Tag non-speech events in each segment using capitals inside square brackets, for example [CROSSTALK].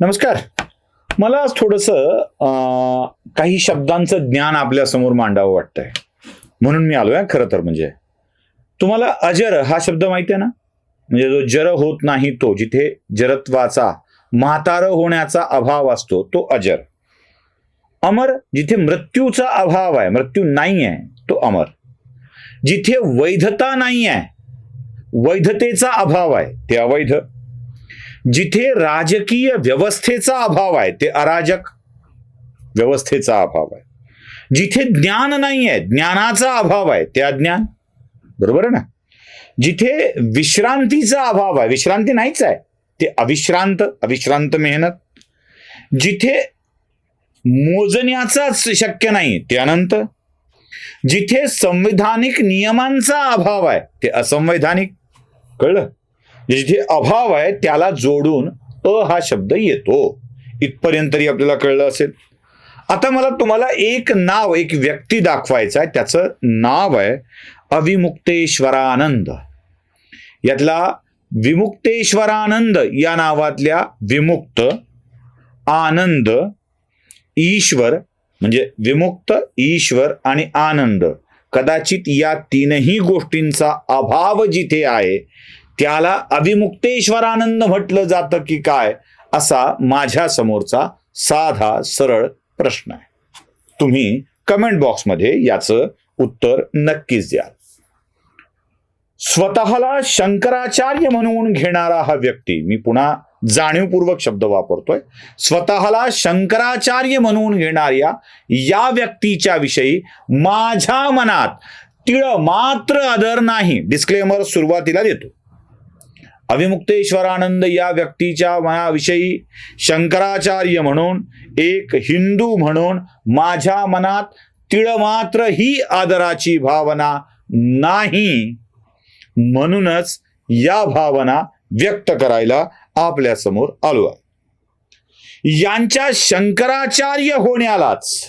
नमस्कार. मला आज थोडस काही शब्दांचं ज्ञान आपल्यासमोर मांडावं वाटतंय. म्हणून मी आलोय खरं तर म्हणजे. तुम्हाला अजर हा शब्द माहिती आहे ना? म्हणजे जो जर होत नाही तो जिथे जरत्वाचा म्हातार होण्याचा अभाव असतो तो अजर. अमर जिथे मृत्यूचा अभाव आहे मृत्यू नाही आहे तो अमर. जिथे वैधता नाही आहे वैधतेचा अभाव आहे ते अवैध. जिथे राजकीय व्यवस्थेचा अभाव आहे ते अराजक व्यवस्थेचा अभाव आहे. जिथे ज्ञान नाही आहे ज्ञानाचा अभाव आहे ते अज्ञान. बरोबर आहे ना? जिथे विश्रांतीचा अभाव आहे विश्रांती नाहीच आहे ते अविश्रांत अविश्रांत मेहनत. जिथे मोजण्याचाच शक्य नाही ते अनंत. जिथे संविधानिक नियमांचा अभाव आहे ते असंवैधानिक. कळलं? जिथे अभाव आहे त्याला जोडून अ हा शब्द येतो. इथपर्यंत तरी आपल्याला कळलं असेल. आता मला तुम्हाला एक नाव एक व्यक्ती दाखवायचं आहे. त्याचं नाव आहे अविमुक्तेश्वरानंद. यातला विमुक्तेश्वरानंद या नावातल्या विमुक्त आनंद ईश्वर म्हणजे विमुक्त ईश्वर आणि आनंद. कदाचित या तीनही गोष्टींचा अभाव जिथे आहे त्याला अविमुक्तेश्वरानंद म्हटलं जातं की काय? असा माझ्या समोरचा साधा सरळ प्रश्न आहे. तुम्ही कमेंट बॉक्समध्ये याचं उत्तर नक्कीच द्याल. स्वतःला शंकराचार्य म्हणून घेणारा हा व्यक्ती मी पुन्हा जाणीवपूर्वक शब्द वापरतोय. स्वतःला शंकराचार्य म्हणून घेणाऱ्या या व्यक्तीच्या विषयी माझ्या मनात तिळ मात्र आदर नाही. डिस्क्लेमर सुरुवातीला देतो. अविमुक्तेश्वरानंद या व्यक्तीच्या मनाविषयी शंकराचार्य म्हणून एक हिंदू म्हणून माझ्या मनात तिळ मात्र ही आदराची भावना नाही म्हणूनच या भावना व्यक्त करायला आपल्यासमोर आलो आहे. यांच्या शंकराचार्य होण्यालाच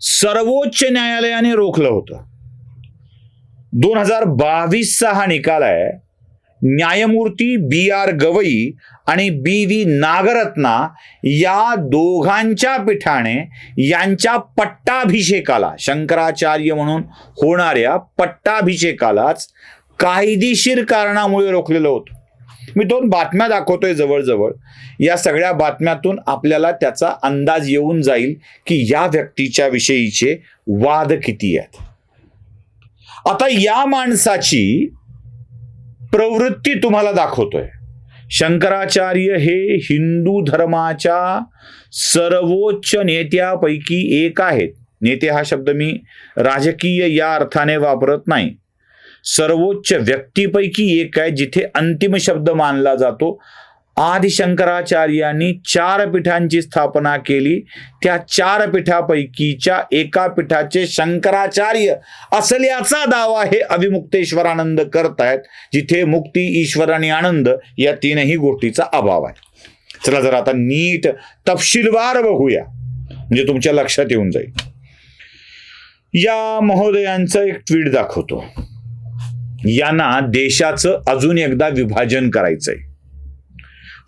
सर्वोच्च न्यायालयाने रोखलं होतं. दोन हजार बावीसचा हा निकाल आहे. न्यायमूर्ती बी आर गवई आणि बी व्ही नागरत्ना या दोघांच्या पीठाने यांच्या पट्टाभिषेकाला शंकराचार्य म्हणून होणाऱ्या पट्टाभिषेकालाच कायदेशीर कारणामुळे रोखलेलं होतं. मी दोन बातम्या दाखवतोय जवळजवळ. या सगळ्या बातम्यातून आपल्याला त्याचा अंदाज येऊन जाईल की या व्यक्तीच्या विषयीचे वाद किती आहेत. आता या माणसाची प्रवृत्ती तुम्हाला दाखवतोय. शंकराचार्य हे हिंदू धर्माच्या सर्वोच्च नेत्यापैकी एक आहेत. नेते हा शब्द मी राजकीय या अर्थाने वापरत नाही. सर्वोच्च व्यक्तीपैकी एक आहे जिथे अंतिम शब्द मानला जातो. आदि शंकराचार्यांनी चार पीठांची स्थापना केली. त्या चार पीठापैकीच्या एका पीठाचे शंकराचार्य असल्याचा दावा हे अविमुक्तेश्वरानंद करतायत जिथे मुक्ती ईश्वर आणि आनंद या तीनही गोष्टीचा अभाव आहे. चला जर आता नीट तपशीलवार बघूया. म्हणजे तुमच्या लक्षात येऊन जाईल. या महोदयांचं एक ट्विट दाखवतो. यांना देशाचं अजून एकदा विभाजन करायचंय.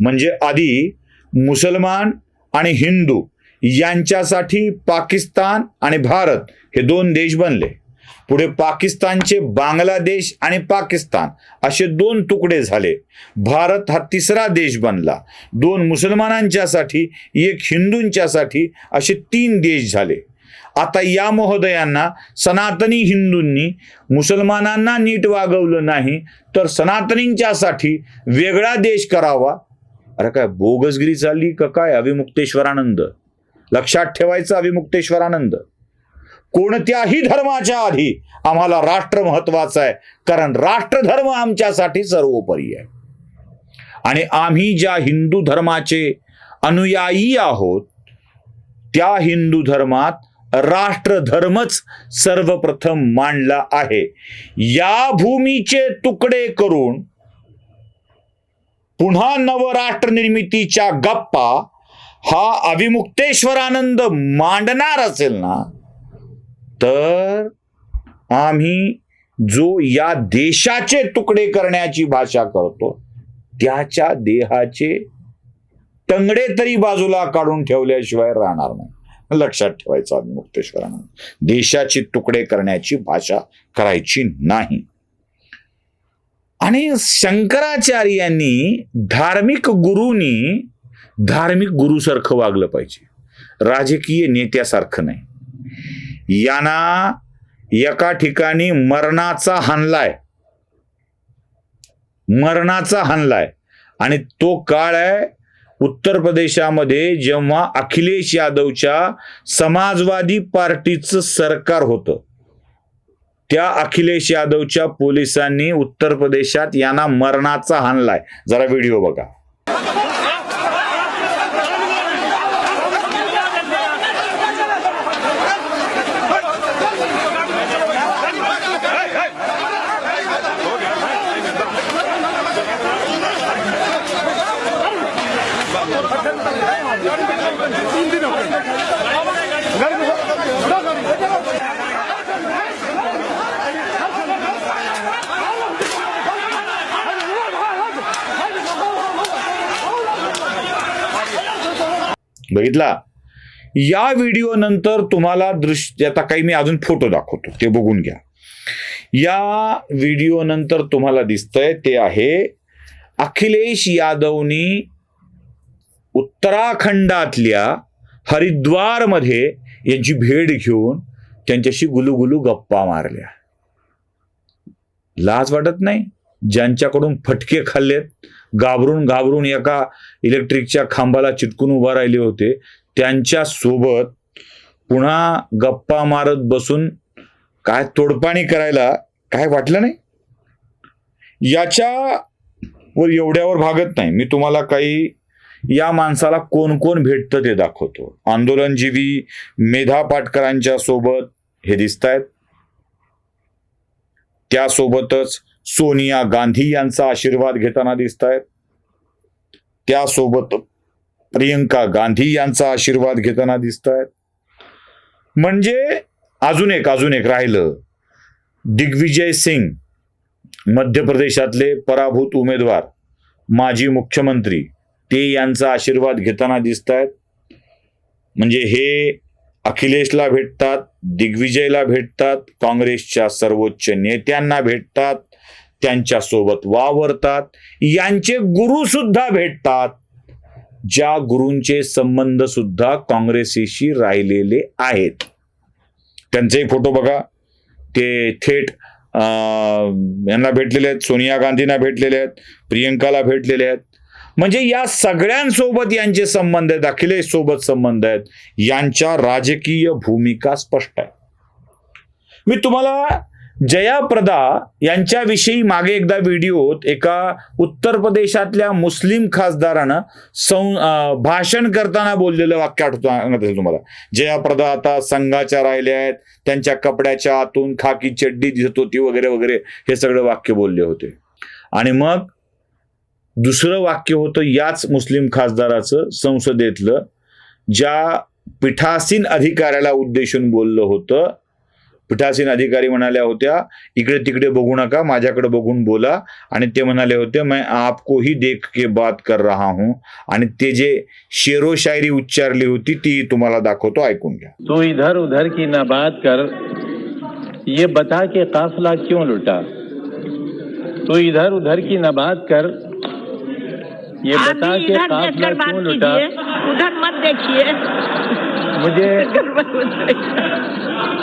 म्हणजे आधी मुसलमान आणि हिंदू यांच्यासाठी पाकिस्तान आणि भारत हे दोन देश बनले. पुढे पाकिस्तानचे बांगलादेश आणि पाकिस्तान असे दोन तुकडे झाले. भारत हा तिसरा देश बनला. दोन मुसलमानांच्यासाठी एक हिंदूंच्यासाठी असे तीन देश झाले. आता या महोदयांना सनातनी हिंदूंनी मुसलमानांना नीट वागवलं नाही तर सनातनींच्यासाठी वेगळा देश करावा अरे काय बोगसगिरी चालली का काय? अविमुक्तेश्वरानंद लक्षात ठेवायचं अविमुक्तेश्वरानंद कोणत्याही धर्माच्या आधी आम्हाला राष्ट्र महत्वाचं आहे कारण राष्ट्रधर्म आमच्यासाठी सर्वोपरी आहे. आणि आम्ही ज्या हिंदू धर्माचे अनुयायी आहोत त्या हिंदू धर्मात राष्ट्रधर्मच सर्वप्रथम मांडला आहे. या भूमीचे तुकडे करून पुन्हा नवराष्ट्र निर्मितीच्या गप्पा हा अभिमुक्तेश्वरानंद मांडणार असेल ना तर आम्ही जो या देशाचे तुकडे करण्याची भाषा करतो त्याच्या देहाचे टंगडे तरी बाजूला काढून ठेवल्याशिवाय राहणार नाही. लक्षात ठेवायचं अभिमुक्तेश्वरानंद मुक्तेश्वरांना देशाची तुकडे करण्याची भाषा करायची नाही. आणि शंकराचार्यांनी धार्मिक गुरुनी धार्मिक गुरुसारखं वागलं पाहिजे. राजकीय नेत्यासारखं नाही. यांना एका ठिकाणी मरणाचा हानलाय मरणाचा हानलाय आणि तो काळ आहे उत्तर प्रदेशामध्ये जेव्हा अखिलेश यादवच्या समाजवादी पार्टीचं सरकार होतं. त्या अखिलेश यादवच्या पोलिसांनी उत्तर प्रदेशात यांना मरणाचा हाणलाय. जरा व्हिडिओ बघा. बघितला? या व्हिडिओ नंतर तुम्हाला दृश्य आता काही मी अजून फोटो दाखवतो ते बघून घ्या. या व्हिडिओ नंतर तुम्हाला दिसतंय ते आहे अखिलेश यादवनी उत्तराखंडातल्या हरिद्वारमध्ये यांची भेट घेऊन त्यांच्याशी गुलुगुलू गप्पा मारल्या. लाज वाटत नाही? ज्यांच्याकडून फटके खाल्लेत घाबरून घाबरून एका इलेक्ट्रिकच्या खांबाला चिटकून उभा राहिले होते. त्यांच्यासोबत पुन्हा गप्पा मारत बसून काय तोडपाणी करायला काय वाटलं नाही? याच्या वर एवढ्यावर भागत नाही. मी तुम्हाला काही या माणसाला कोण कोण भेटतं ते दाखवतो. आंदोलनजीवी मेधा पाटकरांच्या सोबत हे दिसत आहेत त्यासोबतच सोनिया गांधी यांचा आशीर्वाद घेताना दिसत आहेत त्यासोबत प्रियंका गांधी यांचा आशीर्वाद घेताना दिसत आहेत म्हणजे अजून एक अजून एक राहिलं. दिग्विजय सिंग मध्य प्रदेशातले पराभूत उमेदवार माजी मुख्यमंत्री ते यांचा आशीर्वाद घेताना दिसत आहेत म्हणजे हे अखिलेशला भेटतात दिग्विजयला भेटतात काँग्रेसच्या सर्वोच्च नेत्यांना भेटतात. त्यांच्यासोबत वावरतात. यांचे गुरु सुद्धा भेटतात. ज्या गुरूंचे संबंध सुद्धा काँग्रेसीशी राहिलेले आहेत. त्यांचे फोटो बघा. ते थेट अं, यांना भेटलेले आहेत. सोनिया गांधींना भेटलेले आहेत. प्रियंकाला भेटलेले आहेत. म्हणजे या सगळ्यांसोबत यांचे संबंध आहेत. अखिलेशसोबत संबंध आहेत. यांच्या राजकीय भूमिका स्पष्ट आहे. मी तुम्हाला जयाप्रदा यांच्याविषयी मागे एकदा व्हिडिओत एका उत्तर प्रदेशातल्या मुस्लिम खासदारानं सं भाषण करताना बोललेलं वाक्य आठवतं असेल तुम्हाला. जयाप्रदा आता संघाच्या राहिल्या आहेत त्यांच्या कपड्याच्या आतून खाकी चड्डी दिसत होती वगैरे वगैरे हे सगळं वाक्य बोलले होते. आणि मग दुसरं वाक्य होतं याच मुस्लिम खासदाराचं संसदेतलं ज्या पीठासीन अधिकाऱ्याला उद्देशून बोललं होतं पीठासीन अधिकारी म्हणाल्या होत्या इकडे तिकडे बघू नका माझ्याकडे बघून बोला. आणि ते म्हणाले होते मैं आपको ही देख के बात कर रहा हूं. आणि ते जे शेरो शायरी उच्चारली होती ती तुम्हाला दाखवतो ऐकून घ्या. तू इधर उधर की न बात कर ये बता के काफला क्यों लुटा? तू इधर उधर की न बात कर ये बता के काफला क्यों लुटा? उधर मत देखिए। मुझे। [LAUGHS]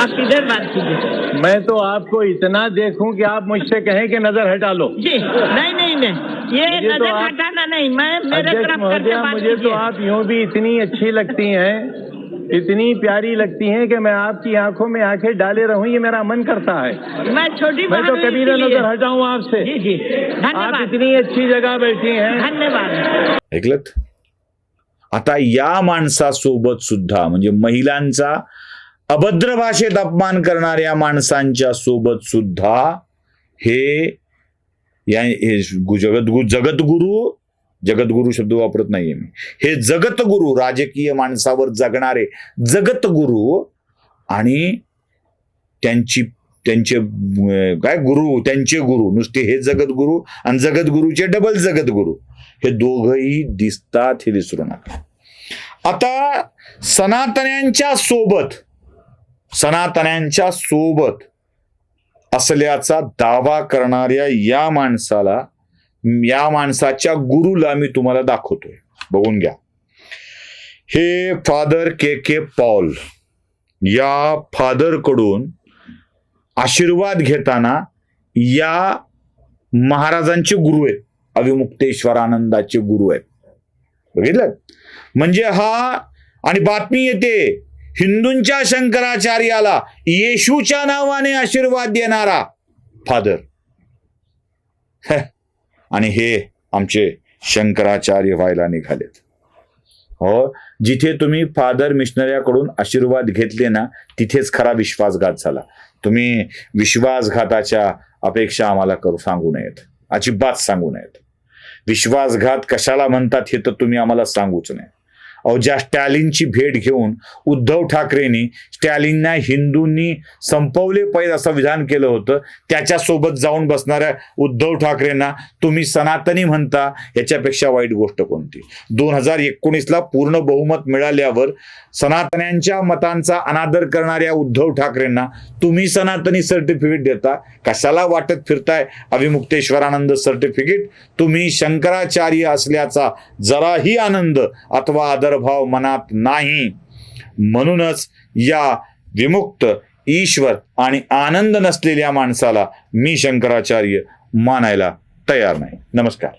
आप इधर बात कीजिए। मैं तो आपको इतना देखूँ कि आप मुझसे कहें कि नज़र हटा लो। जी नहीं नहीं नहीं। ये मुझे तो आप- हटाना नहीं मैं मेरे तरफ़ करके बात मुझे तो आप यूँ भी इतनी अच्छी लगती हैं इतनी प्यारी लगती हैं कि मैं आपकी आँखों में आँखें डाले रहूँ ये मेरा मन करता है। मैं छोटी मैं तो कभी ना नज़र हटाऊं आपसे। जी जी। आप इतनी अच्छी जगह बैठी हैं। धन्यवाद। आता या माणसासोबत सुद्धा म्हणजे महिलांचा अभद्र भाषेत अपमान करणाऱ्या माणसांच्या सोबत सुद्धा हे या हे जगद्गुरु जगद्गुरु जगद्गुरु शब्द वापरत नाहीये मी. हे जगतगुरु राजकीय माणसावर जगणारे जगतगुरु आणि त्यांची त्यांचे काय गुरु त्यांचे गुरु नुसते हे जगद्गुरु आणि जगद्गुरूचे डबल जगद्गुरु. हे दोघही दिसतात हे विसरू नका. आता सनातन्यांच्या सोबत सनातन्यांच्या सोबत असल्याचा दावा करणाऱ्या या माणसाला या माणसाच्या गुरुला मी तुम्हाला दाखवतोय. बघून घ्या. हे फादर के के पॉल या फादरकडून आशीर्वाद घेताना या महाराजांचे गुरु आहेत. अविमुक्तेश्वरानंदाचे गुरु आहेत. बघितलं म्हणजे हा आणि बातमी येते हिंदूंच्या शंकराचार्याला येशूच्या नावाने आशीर्वाद देणारा फादर. आणि हे आमचे शंकराचार्य व्हायला निघालेत. हो जिथे तुम्ही फादर मिशनऱ्याकडून आशीर्वाद घेतले ना तिथेच खरा विश्वासघात झाला. तुम्ही विश्वासघाताच्या अपेक्षा आम्हाला करू सांगू नयेत. अजिबात सांगू नयेत. विश्वासघात कशाला म्हणतात हे तर तुम्ही आम्हाला सांगूच नाही अहो ज्या स्टॅलिनची भेट घेऊन उद्धव ठाकरेंनी स्टॅलिनना हिंदूंनी संपवले पाहिजे असं विधान केलं होतं त्याच्यासोबत जाऊन बसणाऱ्या उद्धव ठाकरेंना तुम्ही सनातनी म्हणता याच्यापेक्षा वाईट गोष्ट कोणती? दोन हजार एकोणीसला पूर्ण बहुमत मिळाल्यावर सनातन्यांच्या मतांचा अनादर करणाऱ्या उद्धव ठाकरेंना तुम्ही सनातनी सर्टिफिकेट देता? कशाला वाटत फिरताय अभिमुक्तेश्वरानंद सर्टिफिकेट तुम्ही शंकराचार्य असल्याचा जराही आनंद अथवा आदर अंतर्भाव मनात नाही. म्हणूनच या विमुक्त ईश्वर आणि आनंद नसलेल्या माणसाला मी शंकराचार्य मानायला तयार नाही. नमस्कार.